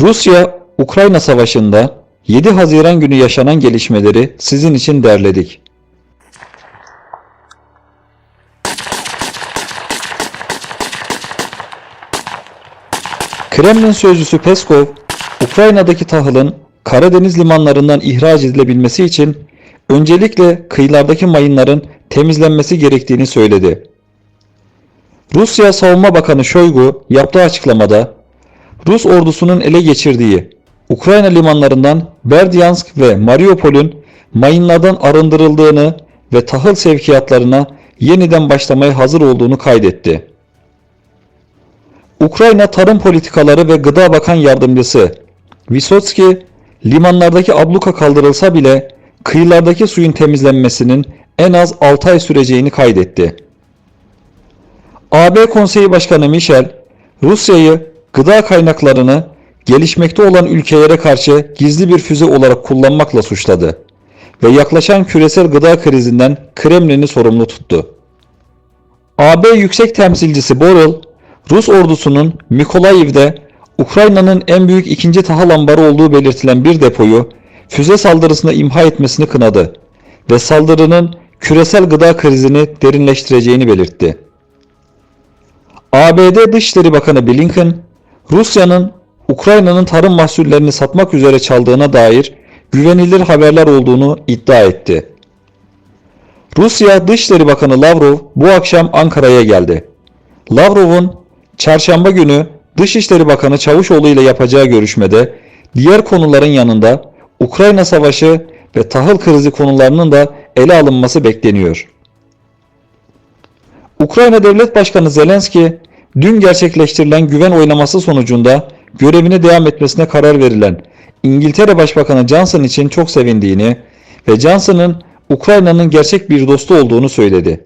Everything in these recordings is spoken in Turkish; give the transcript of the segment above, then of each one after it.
Rusya-Ukrayna Savaşı'nda 7 Haziran günü yaşanan gelişmeleri sizin için derledik. Kremlin sözcüsü Peskov, Ukrayna'daki tahılın Karadeniz limanlarından ihraç edilebilmesi için öncelikle kıyılardaki mayınların temizlenmesi gerektiğini söyledi. Rusya Savunma Bakanı Shoigu yaptığı açıklamada Rus ordusunun ele geçirdiği Ukrayna limanlarından Berdyansk ve Mariupol'ün mayınlardan arındırıldığını ve tahıl sevkiyatlarına yeniden başlamaya hazır olduğunu kaydetti. Ukrayna Tarım Politikaları ve Gıda Bakan Yardımcısı Visotski, limanlardaki abluka kaldırılsa bile kıyılardaki suyun temizlenmesinin en az 6 ay süreceğini kaydetti. AB Konseyi Başkanı Michel, Rusya'yı gıda kaynaklarını gelişmekte olan ülkelere karşı gizli bir füze olarak kullanmakla suçladı ve yaklaşan küresel gıda krizinden Kremlin'i sorumlu tuttu. AB Yüksek Temsilcisi Borrell, Rus ordusunun Mikolayiv'de Ukrayna'nın en büyük ikinci tahıl ambarı olduğu belirtilen bir depoyu füze saldırısına imha etmesini kınadı ve saldırının küresel gıda krizini derinleştireceğini belirtti. ABD Dışişleri Bakanı Blinken, Rusya'nın Ukrayna'nın tarım mahsullerini satmak üzere çaldığına dair güvenilir haberler olduğunu iddia etti. Rusya Dışişleri Bakanı Lavrov bu akşam Ankara'ya geldi. Lavrov'un çarşamba günü Dışişleri Bakanı Çavuşoğlu ile yapacağı görüşmede diğer konuların yanında Ukrayna Savaşı ve tahıl krizi konularının da ele alınması bekleniyor. Ukrayna Devlet Başkanı Zelenski, dün gerçekleştirilen güven oylaması sonucunda görevine devam etmesine karar verilen İngiltere Başbakanı Johnson için çok sevindiğini ve Johnson'ın Ukrayna'nın gerçek bir dostu olduğunu söyledi.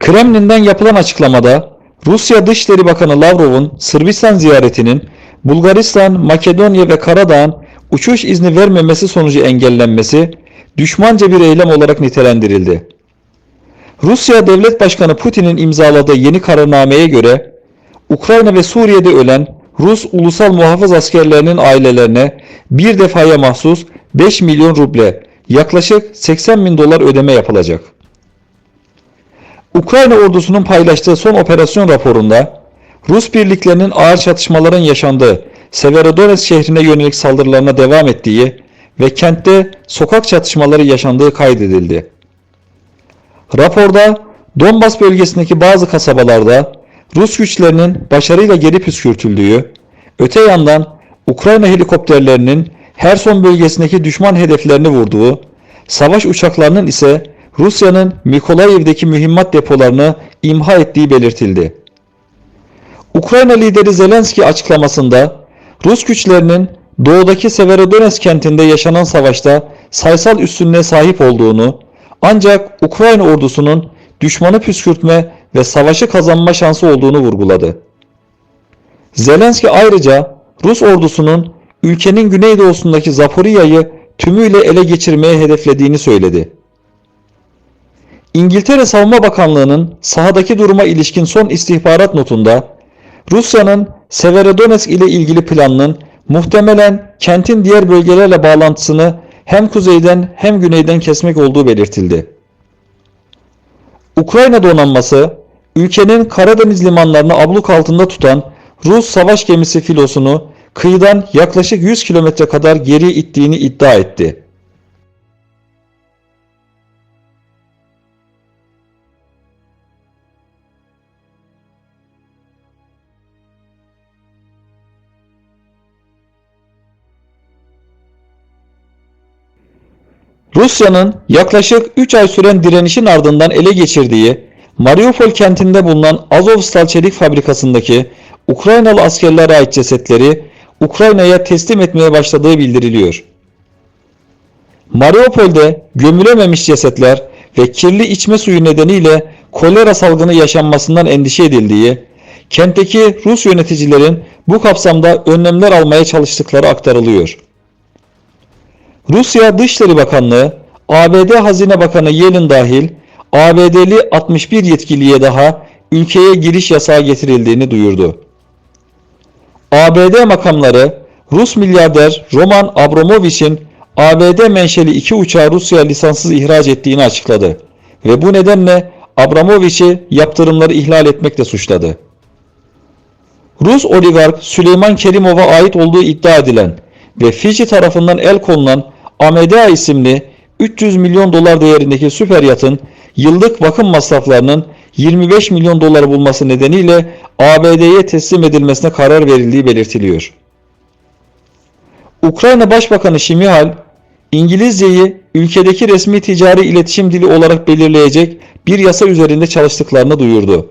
Kremlin'den yapılan açıklamada Rusya Dışişleri Bakanı Lavrov'un Sırbistan ziyaretinin Bulgaristan, Makedonya ve Karadağ'ın uçuş izni vermemesi sonucu engellenmesi düşmanca bir eylem olarak nitelendirildi. Rusya Devlet Başkanı Putin'in imzaladığı yeni kararnameye göre Ukrayna ve Suriye'de ölen Rus ulusal muhafız askerlerinin ailelerine bir defaya mahsus 5 milyon ruble yaklaşık 80 bin dolar ödeme yapılacak. Ukrayna ordusunun paylaştığı son operasyon raporunda Rus birliklerinin ağır çatışmaların yaşandığı Severodonetsk şehrine yönelik saldırılarına devam ettiği ve kentte sokak çatışmaları yaşandığı kaydedildi. Raporda Donbas bölgesindeki bazı kasabalarda Rus güçlerinin başarıyla geri püskürtüldüğü, öte yandan Ukrayna helikopterlerinin Herson bölgesindeki düşman hedeflerini vurduğu, savaş uçaklarının ise Rusya'nın Mikolayev'deki mühimmat depolarını imha ettiği belirtildi. Ukrayna lideri Zelenski açıklamasında Rus güçlerinin doğudaki Severodonetsk kentinde yaşanan savaşta sayısal üstünlüğe sahip olduğunu ancak Ukrayna ordusunun düşmanı püskürtme ve savaşı kazanma şansı olduğunu vurguladı. Zelenski ayrıca Rus ordusunun ülkenin güneydoğusundaki Zaporiya'yı tümüyle ele geçirmeye hedeflediğini söyledi. İngiltere Savunma Bakanlığı'nın sahadaki duruma ilişkin son istihbarat notunda Rusya'nın Severodonetsk ile ilgili planının muhtemelen kentin diğer bölgelerle bağlantısını hem kuzeyden hem güneyden kesmek olduğu belirtildi. Ukrayna donanması ülkenin Karadeniz limanlarını abluk altında tutan Rus savaş gemisi filosunu kıyıdan yaklaşık 100 kilometre kadar geri ittiğini iddia etti. Rusya'nın yaklaşık 3 ay süren direnişin ardından ele geçirdiği Mariupol kentinde bulunan Azovstal çelik fabrikasındaki Ukraynalı askerlere ait cesetleri Ukrayna'ya teslim etmeye başladığı bildiriliyor. Mariupol'de gömülememiş cesetler ve kirli içme suyu nedeniyle kolera salgını yaşanmasından endişe edildiği, kentteki Rus yöneticilerin bu kapsamda önlemler almaya çalıştıkları aktarılıyor. Rusya Dışişleri Bakanlığı, ABD Hazine Bakanı Yellen dahil ABD'li 61 yetkiliye daha ülkeye giriş yasağı getirildiğini duyurdu. ABD makamları Rus milyarder Roman Abramovich'in ABD menşeli iki uçağı Rusya'ya lisanssız ihraç ettiğini açıkladı ve bu nedenle Abramovich'i yaptırımları ihlal etmekle suçladı. Rus oligark Süleyman Kerimov'a ait olduğu iddia edilen ve Fiji tarafından el konulan Amedea isimli 300 milyon dolar değerindeki süper yatın yıllık bakım masraflarının 25 milyon dolar bulması nedeniyle ABD'ye teslim edilmesine karar verildiği belirtiliyor. Ukrayna Başbakanı Şimihal, İngilizceyi ülkedeki resmi ticari iletişim dili olarak belirleyecek bir yasa üzerinde çalıştıklarını duyurdu.